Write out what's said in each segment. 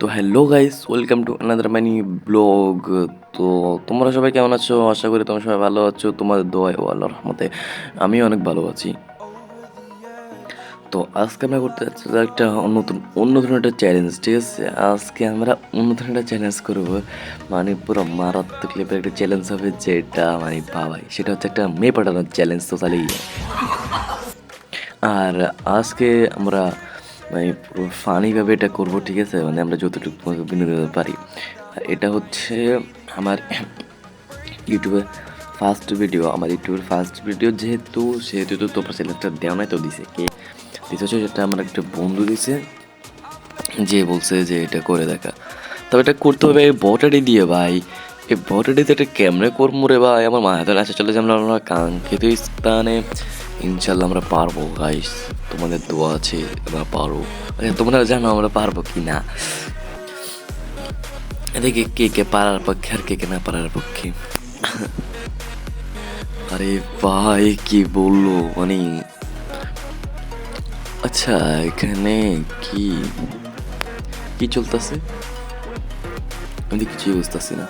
তো hello guys welcome to another money blog তো তোমরা সবাই কেমন আছো? আশা করি তোমরা সবাই ভালো আছো। তোমাদের দোয়ায় ও আল্লাহর রহমতে আমি অনেক ভালো আছি। তো আজকে আমরা করতে যাচ্ছি একটা নতুন, অন্য ধরনের একটা চ্যালেঞ্জ ঠিক আছে? আজকে আমরা অন্য ধরনের একটা চ্যালেঞ্জ করব। মানে পুরো মারাত্মক লেভেলের একটা চ্যালেঞ্জ হবে যেটা মানে বাবাই, সেটা হচ্ছে একটা মেয়ে পাঠানোর চ্যালেঞ্জ তো তাহলেই আর আজকে আমরা মানে পুরো ফানিভাবে এটা করব, ঠিক আছে? মানে আমরা যতটুকু তোমাকে বিনোদন পারি। আর এটা হচ্ছে আমার ইউটিউবে ফার্স্ট ভিডিও আমার ইউটিউবের ফার্স্ট ভিডিও যেহেতু, সেহেতু তো তোমরা চ্যানেলটা দেওয়া নাই তো দিছে। কে দিতে সেটা আমার একটা বন্ধু দিছে, যে বলছে যে এটা করে দেখা। তবে এটা করতে হবে এই বটাডি দিয়ে, ভাই। এই বটাডিতে এটা কেমনে করব রে ভাই? আমার মাথায় আসে চলে যে আমরা কাঙ্ক্ষিত স্থানে ইনশাল্লাহ আমরা পারব গাইস তোমাদের দোয়া আছে আমরা পারব আচ্ছা তোমরা জানো আমরা পারব কি না? এদিকে কে কে পারার পক্ষে আর কে কে না পারার পক্ষে। আরে ভাই, কি বলল? মানে আচ্ছা এখানে কি কি চলতেছে? আমি কিছুই বুঝতেছি না।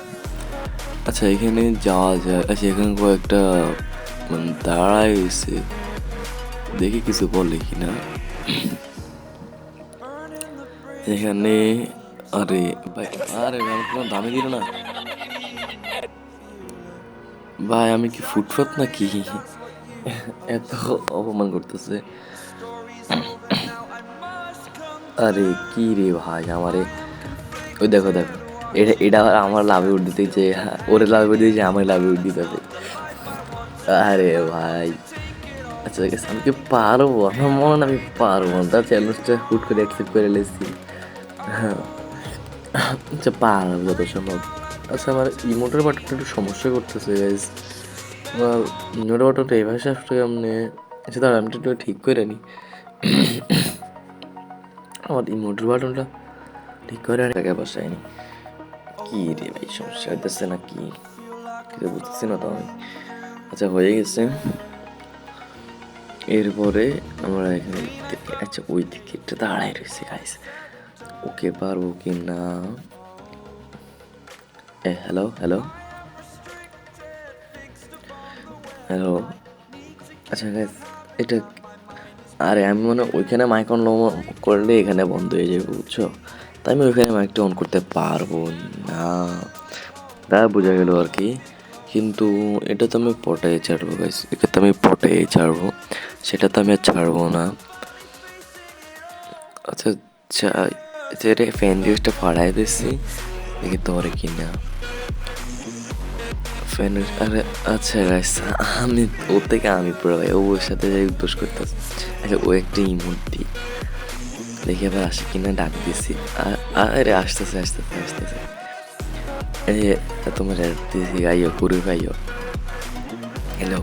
আচ্ছা এখানে যাওয়া যায় আচ্ছা এখানে কয়েকটা মানে দাঁড়ায় দেখি কিছু বলে কিনা। এখানে, আরে ভাই, আরে আমার দামে দিল না। ভাই, আমি কি ফুটপাত নাকি? এত অপমান করতেছে। আরে কি রে ভাই, আমারে। ওই দেখো দেখো, এটা এটা আবার আমার লাভে উঠ দিতে যে ওরে লাভে উঠ দিয়েছে, আমার লাভে উঠ দিতে আরে ভাই। আচ্ছা ঠিক আমি কি পারব? আমার মনে আমি পারব। না তার চ্যালেঞ্জটা হুট করে অ্যাকসেপ্ট করে লেছি আচ্ছা পারব যত সম্ভব আচ্ছা আমার ইমোটের বাটনটা একটু সমস্যা করতেছে গাইজ আমার ইমোটের বাটনটা এইভাবে আসতে কেমনে? আচ্ছা দাঁড়া আমি একটু ঠিক করে নিই আমার ইমোটের বাটনটা ঠিক করে টাকা বসায়নি কি রে ভাই, সমস্যা হইতেছে না কি কিছু বুঝতেছি না তো আমি। আচ্ছা হয়ে গেছে। এরপরে আমরা এখানে আচ্ছা ওই দিকে একটা দাঁড়াই রয়েছে গাইস ওকে পারব কি না? এ হ্যালো হ্যালো হ্যালো আচ্ছা গাইস এটা আরে, আমি মনে ওইখানে মাইক অন করলে এখানে বন্ধ হয়ে যাবে, বুঝছ? তাই আমি ওইখানে মাইকটা অন করতে পারব না। তা বোঝা গেল আর কি। কিন্তু এটা তো আমি পটাই ছাড়বো গাইস এটা তো আমি পটাই ছাড়বো, সেটা তো আমি আর ছাড়বো না। আচ্ছা যা- যে রে ফ্যান জিনিসটা ফাড়াই দিচ্ছি দেখি তোরে কিনা। ফ্যান আরে আচ্ছা গাইস আমি, ওর থেকে আমি পুরো ভাই ওর সাথে যাই দোষ করতেছি। আচ্ছা ও একটা ইমূর্তি দেখি আবার আসে কিনা, ডাক দিছি। আরে, আসতেছে আসতেছে আসতেছে। তোমার অ্যাড গাইও গ্রুপে আইও হ্যালো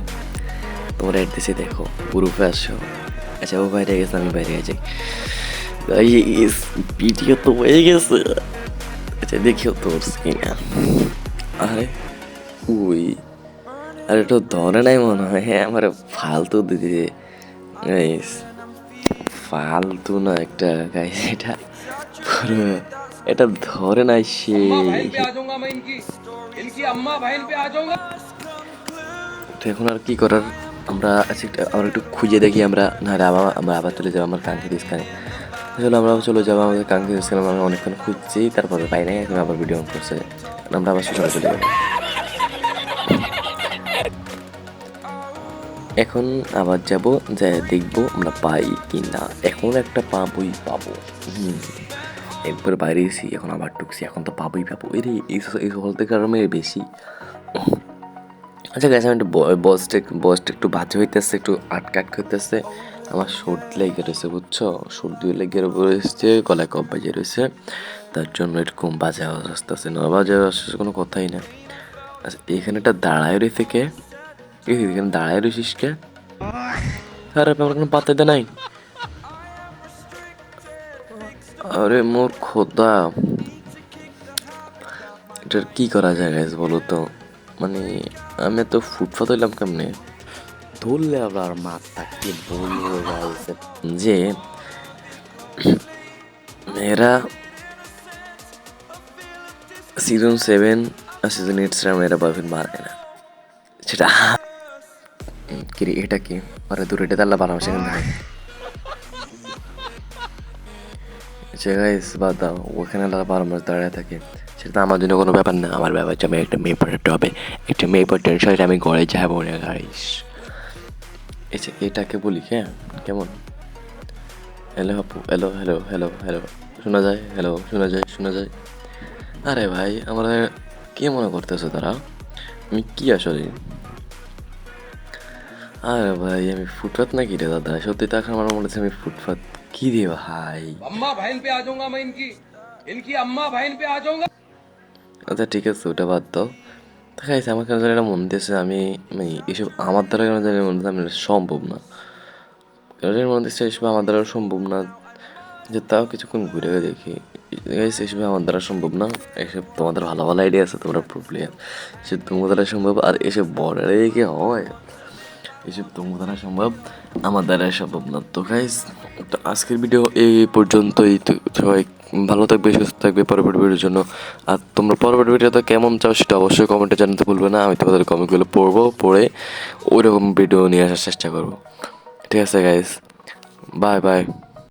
তোমার অ্যাড দিছি দেখো গ্রুপে আসো আচ্ছা ও বাইরে গেছে আমি বাইরে যাই গাইস ভিডিও তো হয়ে গেছে আচ্ছা দেখিও তোর কিনা আরে উই আরে এটা ধরে নাই মনে হয় হ্যাঁ আমার ফালতু দিদি গাইস ফালতু না একটা গাইস এটা এটা ধরে নাই সে। তো এখন আর কি করার? আমরা আবার একটু খুঁজে দেখি আমরা না আবার আমরা আবার চলে যাব আমার কাঙ্ক্ষিত স্থানে। আসলে আমরাও চলে যাব আমাদের কাঙ্ক্ষিত স্থানে আমরা অনেকক্ষণ খুঁজছি তারপরে পাই নাই এখন আবার ভিডিও করছে। আমরা আবার সেখানে চলে যাব। এখন আবার যাব যে দেখব আমরা পাই কি না এখন একটা পাবই পাবো। হুম। একবার বাইরে এসি এখন আবার ঢুকছি, এখন তো পাবোই পাবো। এই রে, এই এই হল থেকে আরও বেশি। আচ্ছা গেছে আমি একটু বসটা বসটা একটু বাজে হইতেছে, একটু আটকা আটকা হইতেছে আমার সর্দি লেগে রয়েছে, বুঝছ? সর্দি লেগে রয়েছে, গলায় কপ বাজে রয়েছে। তার জন্য এরকম বাজে আওয়াজ আসতেছে, না, বাজে আওয়াজ কোনো কথাই না। আচ্ছা এখানে একটা দাঁড়ায় রয়েছে কে? এখানে দাঁড়ায় রয়েছিস কে? আর আমার কোনো পাত্তা দে নাই? আরে মোর খোদা। এটার কি করা যায় গাইজ বলো তো? মানে আমি তো ফুটপাত হইলাম কেমনে? ধরলে আবার মাথা কি বলব যে এরা সিজন সেভেন আর সিজন এইট সেরা মেয়েরা বয়ফ্রেন্ড মারে না। সেটা উম, কিরে এটা কি? আরে দূরে এটা তাল্লা বানাবো সেখান থেকে সে গাইস বাদ দাও, ওখানে বারো মাস দাঁড়িয়ে থাকে। সেটা আমার জন্য কোনো ব্যাপার না, আমার ব্যাপার আমি একটা মেয়ে পড়াতে হবে, একটা মেয়ে পড়তে সাথে আমি ঘরে যাব না গাইস এসে এটাকে বলি হ্যাঁ কেমন? হ্যালো আপু হ্যালো হ্যালো হ্যালো হ্যালো শোনা যায়? হ্যালো শোনা যায় শোনা যায়। আরে ভাই, আমরা কি মনে করতেছো তারা? আমি কি আসলে? আরে ভাই, আমি ফুটপাত নাকি রে দাদা? সত্যি তো এখন আমার মনে হচ্ছে আমি ফুটপাত কি রে ভাই अम्मा बहन पे आ जाऊंगा मैं इनकी इनकी अम्मा बहन पे आ जाऊंगा আচ্ছা ঠিক আছে ওটা বাদ দাও দেখাইছে আমার কেন জানি এটা মন দিয়েছে আমি মানে এসব আমার দ্বারা কেন জানি মনে হচ্ছে আমি এটা সম্ভব না কেন জানি মনে দিচ্ছে এসব আমার দ্বারা সম্ভব না যে তাও কিছুক্ষণ ঘুরে দেখি Guys, এসব আমার দ্বারা সম্ভব না এসব তোমাদের ভালো ভালো আইডিয়া আছে তোমরা প্রবলেম এসব তোমার দ্বারা সম্ভব আর এসব বর্ডারে কি হয় এসব তো দ্বারা সম্ভব আমার দ্বারা সম্ভব না। তো গাইস তো আজকের ভিডিও এই পর্যন্তই। সবাই ভালো থাকবে, সুস্থ থাকবে পরবর্তী ভিডিওর জন্য। আর তোমরা পরবর্তী ভিডিওটা কেমন চাও সেটা অবশ্যই কমেন্টে জানাতে ভুলবে না। আমি তোমাদের কমেন্টগুলো পড়ব, পড়ে ওই রকম ভিডিও নিয়ে আসার চেষ্টা করব। ঠিক আছে গাইস বাই বাই